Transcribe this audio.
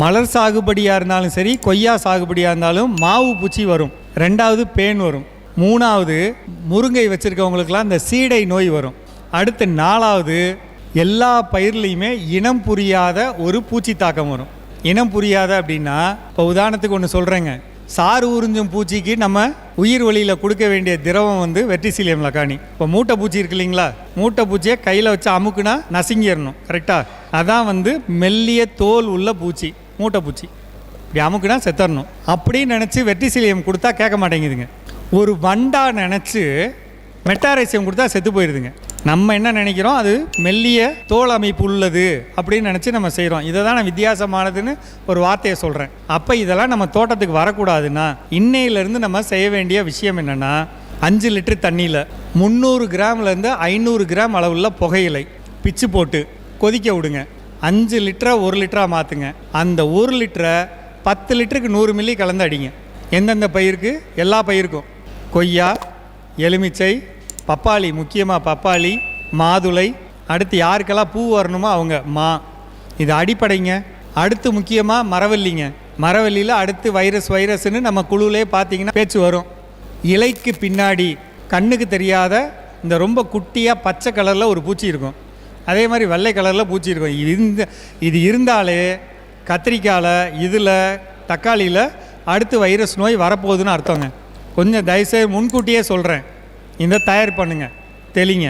மலர் சாகுபடியாக இருந்தாலும் சரி கொய்யா சாகுபடியாக இருந்தாலும் மாவு பூச்சி வரும். ரெண்டாவது பேன் வரும். மூணாவது முருங்கை வச்சுருக்கவங்களுக்கெல்லாம் இந்த சீடை நோய் வரும். அடுத்து நாலாவது எல்லா பயிர்லேயுமே இனம் புரியாத ஒரு பூச்சி தாக்கம் வரும். இனம் புரியாத அப்படின்னா இப்போ உதாரணத்துக்கு ஒன்று சொல்கிறேங்க சாறு உறிஞ்சும் பூச்சிக்கு நம்ம உயிர் வழியில் கொடுக்க வேண்டிய திரவம் வந்து வெற்றிசீலியம் லக்கானி இப்போ மூட்டை பூச்சி இருக்கு இல்லைங்களா? மூட்டை பூச்சியை கையில் வச்சு அமுக்குனா நசுங்கிடணும். கரெக்டாக அதான் வந்து மெல்லிய தோல் உள்ள பூச்சி. மூட்டை பூச்சி இப்படி அமுக்குனா செத்தரணும். அப்படின்னு நினச்சி வெற்றிசீலியம் கொடுத்தா கேட்க மாட்டேங்குதுங்க. ஒரு வண்டா நினச்சி மெட்டாரைசியம் கொடுத்தா செத்து போயிடுதுங்க நம்ம என்ன நினைக்கிறோம்? அது மெல்லிய தோல் அமைப்பு உள்ளது அப்படின்னு நினச்சி நம்ம செய்கிறோம் இதை தான் நான் வித்தியாசமானதுன்னு ஒரு வார்த்தையை சொல்கிறேன் அப்போ இதெல்லாம் நம்ம தோட்டத்துக்கு வரக்கூடாதுன்னா இன்னையிலேருந்து நம்ம செய்ய வேண்டிய விஷயம் என்னென்னா அஞ்சு லிட்டர் தண்ணியில் முந்நூறு கிராம்லேருந்து ஐநூறு கிராம் அளவுள்ள புகையிலை பிச்சு போட்டு கொதிக்க விடுங்க. அஞ்சு லிட்டரை ஒரு லிட்டராக மாற்றுங்க அந்த ஒரு லிட்டரை பத்து லிட்டருக்கு நூறு மில்லி கலந்து அடிங்க. எந்தெந்த பயிருக்கு? எல்லா பயிருக்கும். கொய்யா எலுமிச்சை பப்பாளி முக்கியமாக பப்பாளி மாதுளை அடுத்து யாருக்கெல்லாம் பூ வரணுமோ அவங்க மா. இது அடிப்படைங்க. அடுத்து முக்கியமாக மரவள்ளிங்க. மரவள்ளியில் அடுத்து வைரஸ் வைரஸ்னு நம்ம குழுவிலே பார்த்தீங்கன்னா பேச்சு வரும். இலைக்கு பின்னாடி கண்ணுக்கு தெரியாத இந்த ரொம்ப குட்டியாக பச்சை கலரில் ஒரு பூச்சி இருக்கும். அதே மாதிரி வெள்ளை கலரில் பூச்சி இருக்கும். இது இந்த இது இருந்தாலே கத்திரிக்காயில் இதில் தக்காளியில் அடுத்து வைரஸ் நோய் வரப்போகுதுன்னு அர்த்தங்க. கொஞ்சம் தயவுசெய்து முன்கூட்டியே சொல்கிறேன் இந்த தயார் பண்ணுங்கள் தெளிங்க.